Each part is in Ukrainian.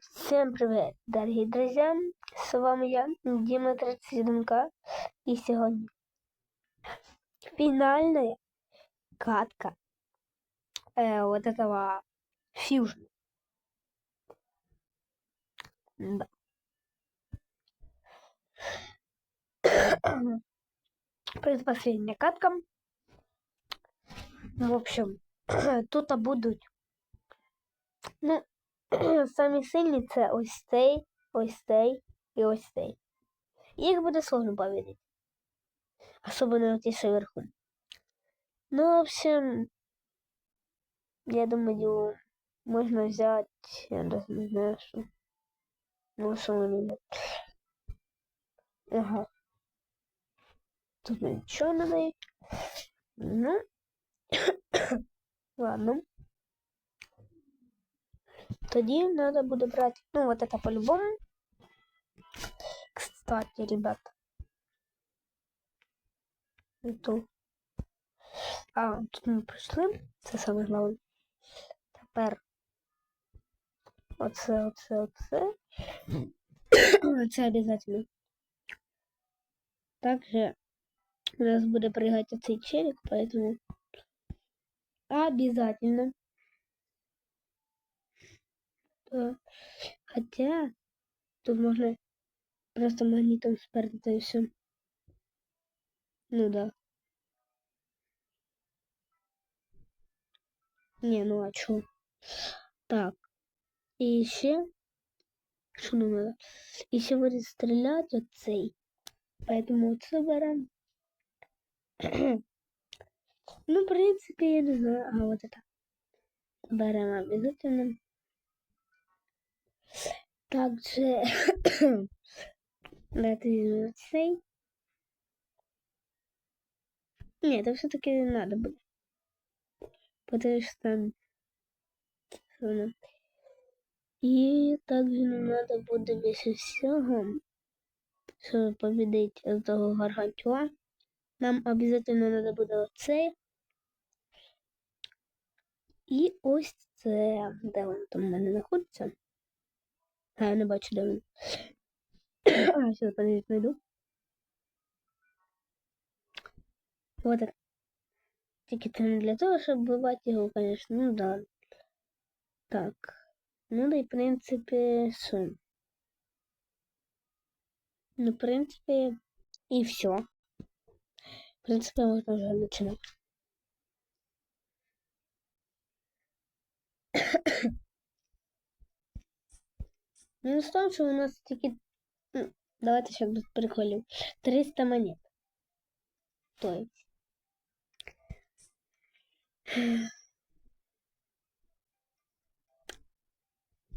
Всем привет, дорогие друзья! С вами я, Дима 31К. И сегодня финальная катка э, вот этого фьюжн. Да. Предпоследняя катка. В общем, тут будуть ну, самі сильні це ось цей, ось цей і ось цей. Їх буде сложно победить. Особенно ті, що вверху. Ну, в общем, я думаю, можно взять, я даже не знаю, что. Ну, мне. Ага. Тут ничего дает. Ну, ладно. Тоді надо буде брать, ну, вот это по-любому. Кстати, ребят. Ту. А, тут ми пройшли. Це саме головне. Тепер оце, оце, оце. Це обязательно. Также у нас буде пригати цей челик, поэтому обязательно Э, Хотя тут можно просто магнитом сперти и все. Ну да. Не, ну а чё? Так. И еще... Что нам надо? Еще будет стрелять от цей. Поэтому вот соберем. ну, в принципе, я не знаю. А вот это. Берем обязательно. Также дати цей. Ні, це все-таки надо буде. Потому что там И также не надо буде більше всього, щоб победить того гаргантюа. Нам обязательно надо буде оцей. І ось це, де він там в мене знаходиться. А, я не бачу, де він. А, зараз подивіться, знайду. Вот так. Тільки це не для того, щоб вбивати його, конечно. Ну да. Так. Ну да і в принципі, що? Ну, в принципі, і все. В принципі, можна вже починати. Мінус в тому, що у нас тільки... Ну, давайте ще без приколів. 300 монет. То есть.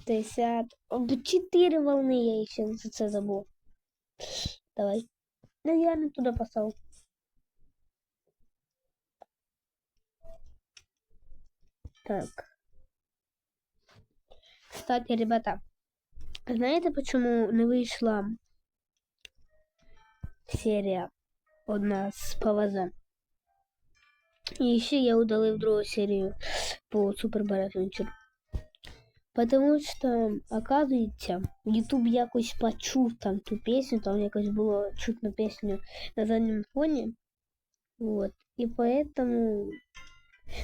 Десят. Четыре волны я еще за це забыл. Давай. Ну я не туда поставил. Так. Кстати, ребята, Знаєте, почему не вийшла серія одна з ПВЗ? І ще я удалив другу серію по Супер Adventure. Потому что, оказывается, YouTube якось почув там ту песню, там якось було чутно песню на заднем фоне. Вот. И поэтому...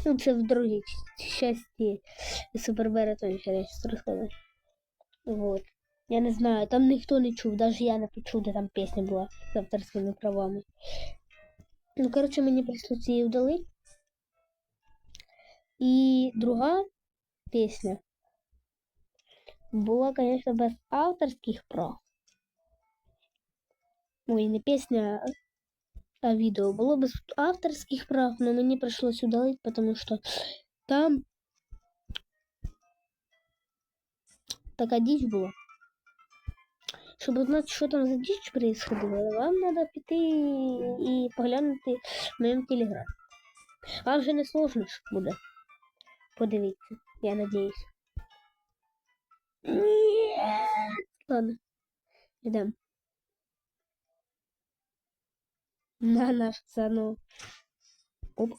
Ну, це в другій часті Супер Adventure, я сейчас розказую. Вот. Я не знаю, там ніхто не чув, навіть я не почув, де там пісня була з авторськими правами. Ну, коротше, мені прийшлося її вдали. І друга пісня була, звісно, без авторських прав. Ой, не пісня, а відео було без авторських прав, але мені прийшлося удалити, тому що там така дичь була. Щоб узнати, що там за дичь происходила, вам треба піти і поглянути в моєму телеграмі. Вам вже не сложно буде. Подивіться, я надіюсь. Ні. Ладно, йдемо. На наш цану. Оп.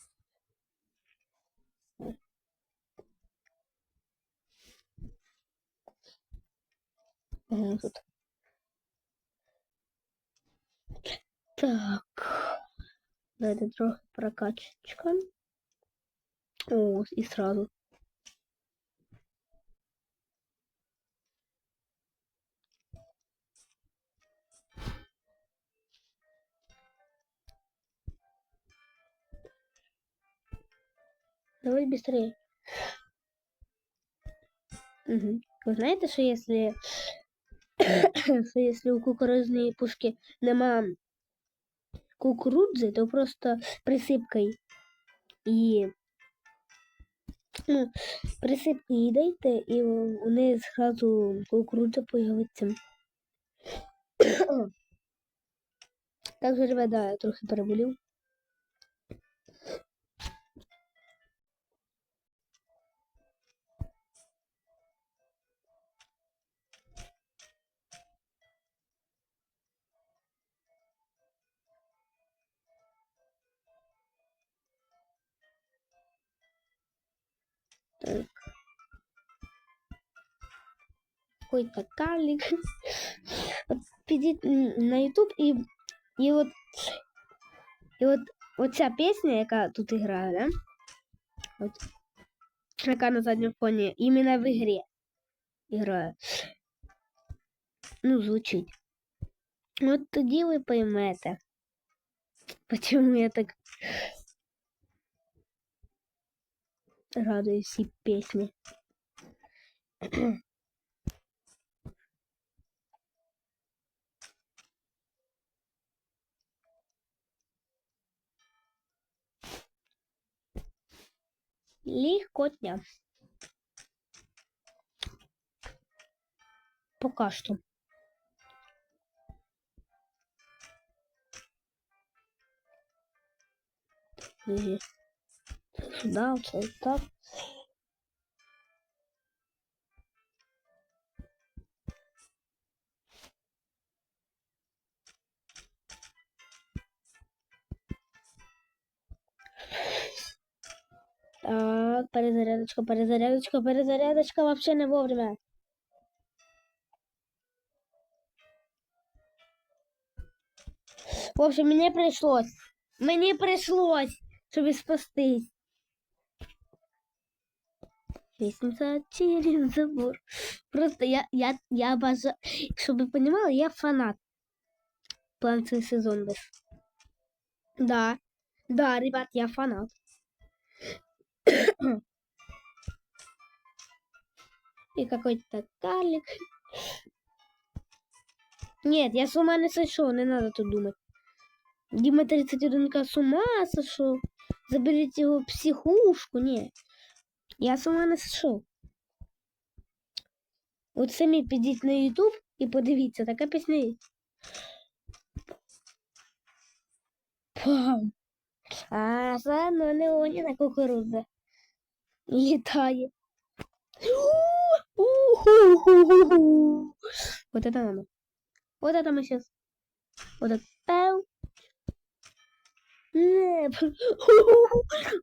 Ага, тут. Так. Давайте трохи прокачечка. О, и сразу. Давай быстрее. Угу. Ви знаєте, що якщо, що якщо у кукурузної пушки нема кукурудзи, то просто присипкой і ну, присипки їй дайте, і у неї зразу кукурудза появиться. Так же да, я трохи переболів. Так. Какой-то карлик. От підіть на YouTube і, і от, і от оця пісня, яка тут грає, да? От, яка на задньому фоні, іменно в ігрі грає. Ну, звучить. От тоді ви поймете, почему я так радуюсь всі пісні. Легкотня. Пока что. Подожди. Сюда, вот так. Так, перезарядочка, перезарядочка, перезарядочка вообще не вовремя. В общем, мені прийшлось. Мені прийшлось, щоб спастись. Лестница через забор. Просто я, я, я обожаю, чтобы вы понимали, я фанат. Планцевый сезон. Да, да, ребят, я фанат. И какой-то карлик. Нет, я с ума не сошел, не надо тут думать. Дима 31 с ума сошел. Заберите его в психушку, не. Я с ума не сошел. От самі підіть на YouTube і подивіться, така пісня є. Пам. А, заодно не Оніна кукурудза. Літає. У-ху-ху-ху-ху. Вот это надо. Вот это мы сейчас. Вот это. Пау. Не,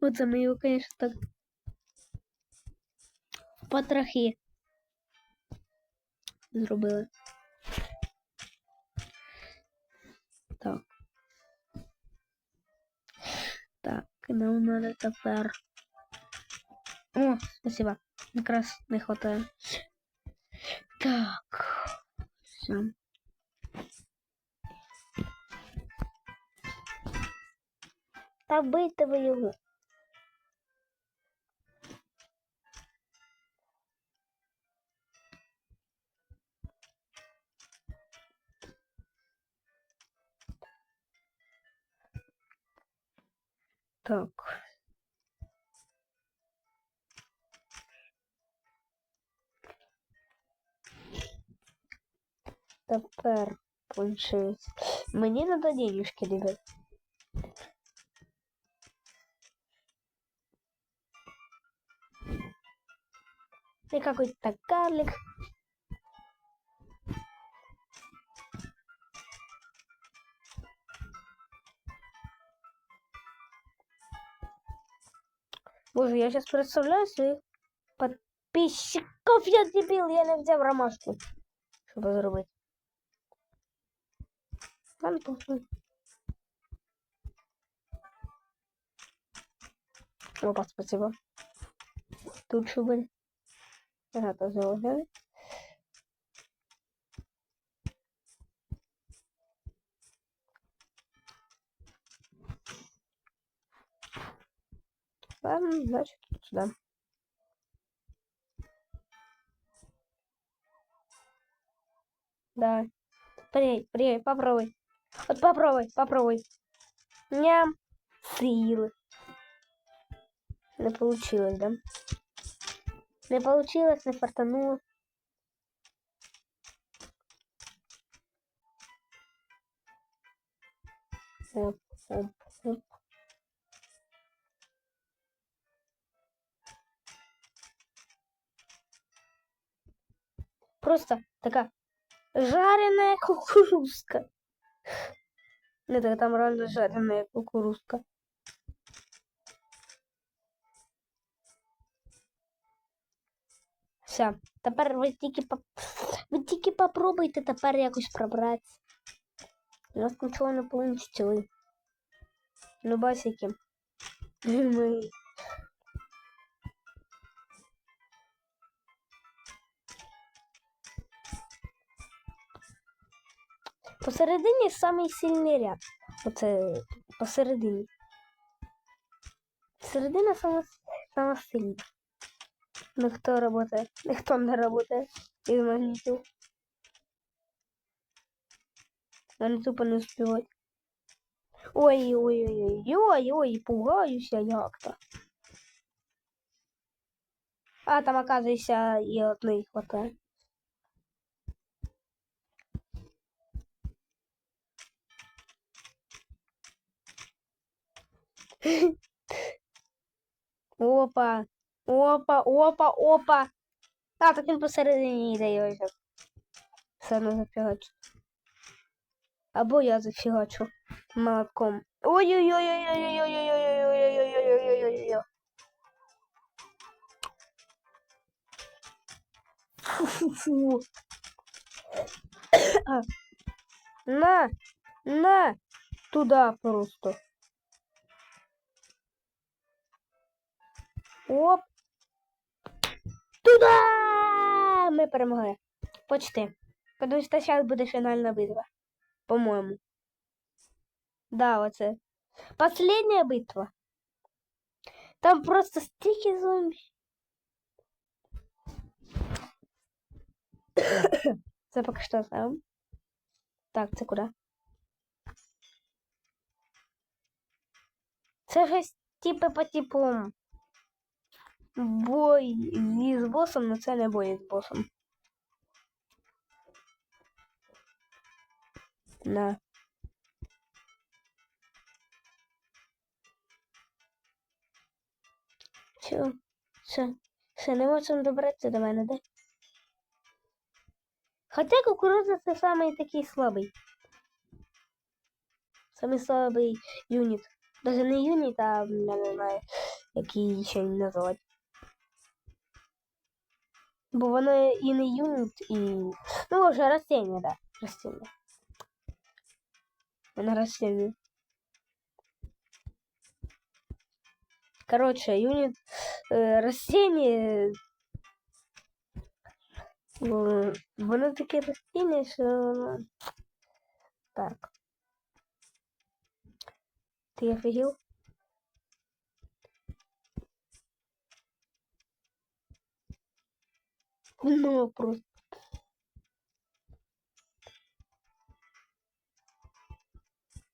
Вот це ми його, конечно, так. Потрохи. Зробили. Так. Так, нам надо тепер. О, спасибо. Якраз не хватає. Так. Все. Та бийте ви його. Так. Тепер получилось. Мені надо денежки, ребят. И какой-то карлик. Боже, я сейчас представляю своих подписчиков. Я дебил, я не взял ромашку. щоб зробити. Ладно, похуй. Опа, спасибо. Тут що буде? Ага, то заложили. Ладно, значит, сюда. Давай. Приедь, приедь, попробуй. Вот попробуй, попробуй. Ням. Силы. Не получилось, да? Не получилось, не фартануло. Оп, оп, оп. Просто така жареная кукурузка. Не там реально жареная кукурузка. Все, тепер ви тільки поп... ви тільки попробуйте тепер якось пробратися. У нас нічого не вийде, ви. Ну, басики. Ми. Посередині самий сильний ряд. Оце посередині. Середина сама, сама сильна. Ніхто работає, ніхто не работає із магнітів. Вони тупо не успівають. Ой, ой, ой, ой, ой, ой, пугаюся як-то. А, там, оказується, і одної хватає. Опа, опа, опа, опа. А, так він посередині йде його. Все одно зафігачу. Або я зафігачу молотком. Ой-ой-ой-ой-ой-ой-ой-ой-ой-ой-ой-ой-ой-ой-ой-ой-ой. Фу-фу-фу. На, на, туда просто. Оп. Туда! Ми перемогли. Почти. Що зараз буде фінальна битва. По-моєму. Да, оце. Последняя битва. Там просто стільки зомбі. Це поки що сам. Так, це куди? Це щось типу по типу бой з босом, але це не бой з босом. На. Все, все, все, не можемо добратися до мене, да? Хоча кукурудза це самий такий слабий. Самий слабий юніт. Даже не юніт, а я не знаю, який ще не назвати. Бо воно і не юніт, і. Ну, вже растение, да. Растение. Воно растение. Короче, юнит э, растение. э, Воно таке растіння, що воно... Так. Ти офігел? Ну, просто.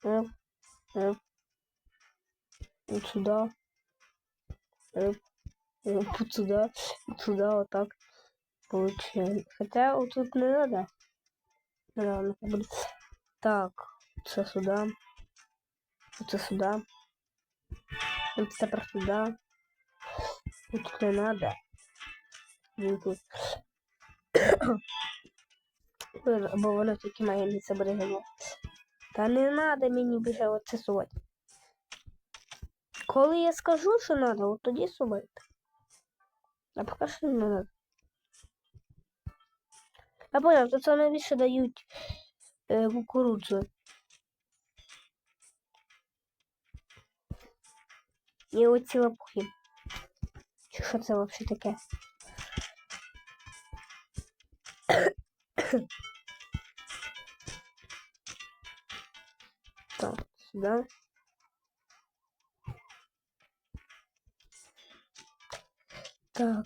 Эп, эп. Вот сюда. Эп, эп, вот сюда. Вот сюда, вот так. Получаем. Хотя вот тут не надо. Как бы. Так, це сюда. Це сюда. Вот тепер сюда. Тут не надо. Бо воно тільки має місце берегання. Та не треба мені більше оце сувати. Коли я скажу, що треба, от тоді сувайте. А поки що не треба. Я понял, тут саме більше дають е, кукурудзу. І оці лапухи. Чи що це взагалі таке? Так, сюди. Так.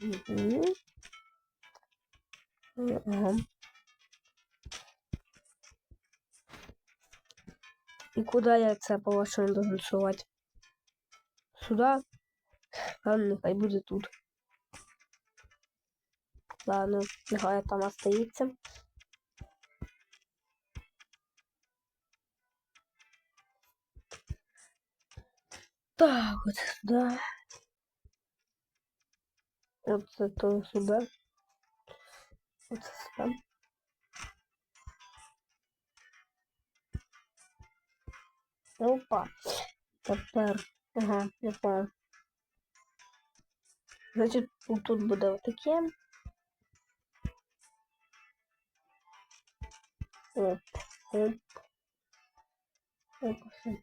Мгм. Ага. И куда я це по-вашему должен сувать? Сюда? Ладно, нехай буде тут. Ладно, нехай там остається. Так, от сюди. Оце то сюди. Оце. Опа. Тепер. Ага, я понял. Значить, тут буде отаке. Оп, оп. Оп, все.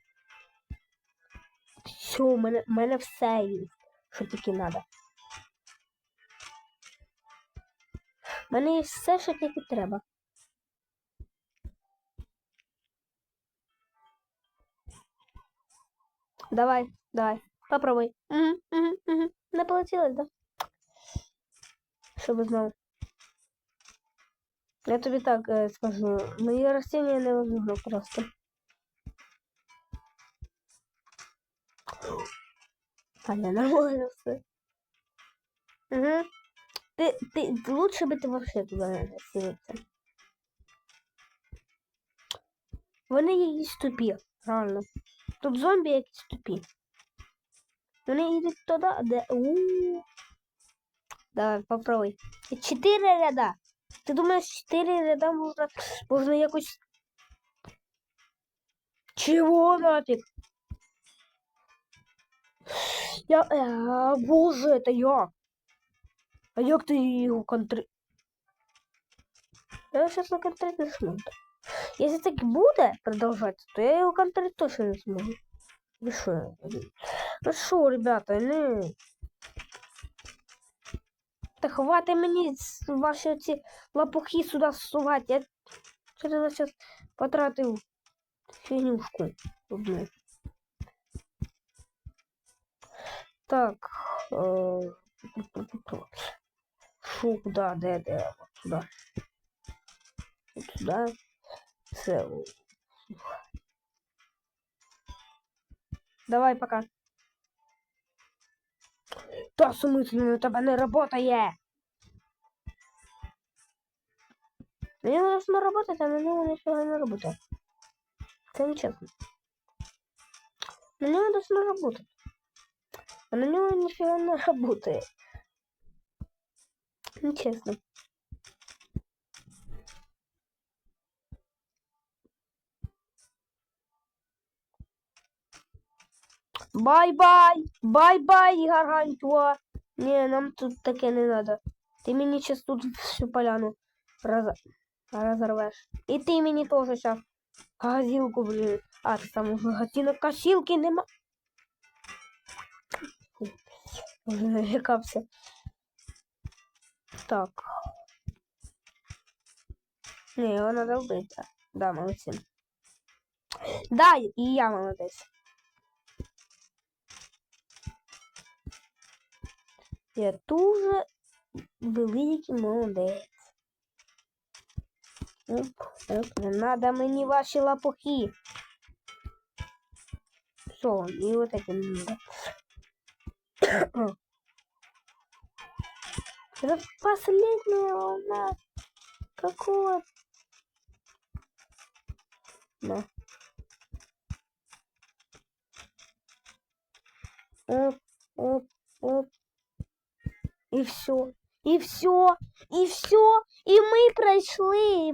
Все, у мене, у мене все є, що тільки треба. У мене є все, що тільки треба. Давай, давай, попробуй. Угу, угу, угу. Не получилось, да? Щоб знав. Я тобі так е, скажу, мої растения невозможно просто. А я нормально все. Угу. Ты, ты, лучше бы ты вообще туда не селиться. Вони якісь тупі, реально. Тут зомбі якісь тупі. Вони йдуть туди, де. У. Давай, попробуй. Чотири ряда. Ти думаєш, чотири ряда можна, можна якось. Чого нафіг? Я. А, боже, это я. А як ти його контри... Я сейчас на контроль не смогу. Если так буде продолжаться, то я его контроль точно не смогу. Ну что? Ну что, ребята, ну... Та хватить мені с- ваші ці лопухи сюди всувати. Я через зараз потратив фігнюшку одну. Так. Е... Шо, куда, де, де, от сюди. От сюди. Все. Давай, пока. Та сумислено у тебе не работає. На нього должно работать, а на нього нифига не работает. Це нечесно. На нього должно работать. А на нього нифига не работает. Нечестно. Бай-бай! Бай-бай, гаргантюа! Не, нам тут таке не надо. Ти мені сейчас тут всю поляну роз... разорвеш. І ти мені теж сейчас газілку, блін. А, ти там уже гатінок косілки нема. Уже налякався. Так. Не, його надо вбити. Да, молодці. Да, і я молодець. Я дуже великий молодець. Оп, оп, не надо мені ваші лапухи. Все, и вот надо. Это последняя волна. Какого? Да. Оп, оп, оп. И все. І все, і все, і ми пройшли.